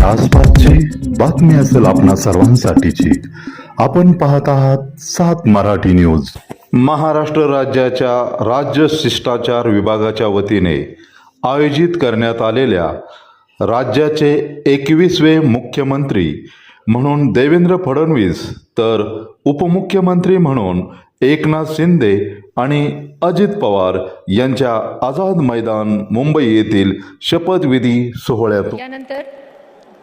आपल्या आसपासची बातमी असेल आपणा सर्वांसाठीची. आपण पाहत आहात सात मराठी न्यूज. महाराष्ट्र राज्याच्या राज्य शिष्टाचार विभागाच्या वतीने आयोजित करण्यात आलेल्या राज्याचे एकवीसवे मुख्यमंत्री म्हणून देवेंद्र फडणवीस तर उपमुख्यमंत्री म्हणून एकनाथ शिंदे आणि अजित पवार यांच्या आझाद मैदान मुंबई येथील शपथविधी सोहळ्यातून यानंतर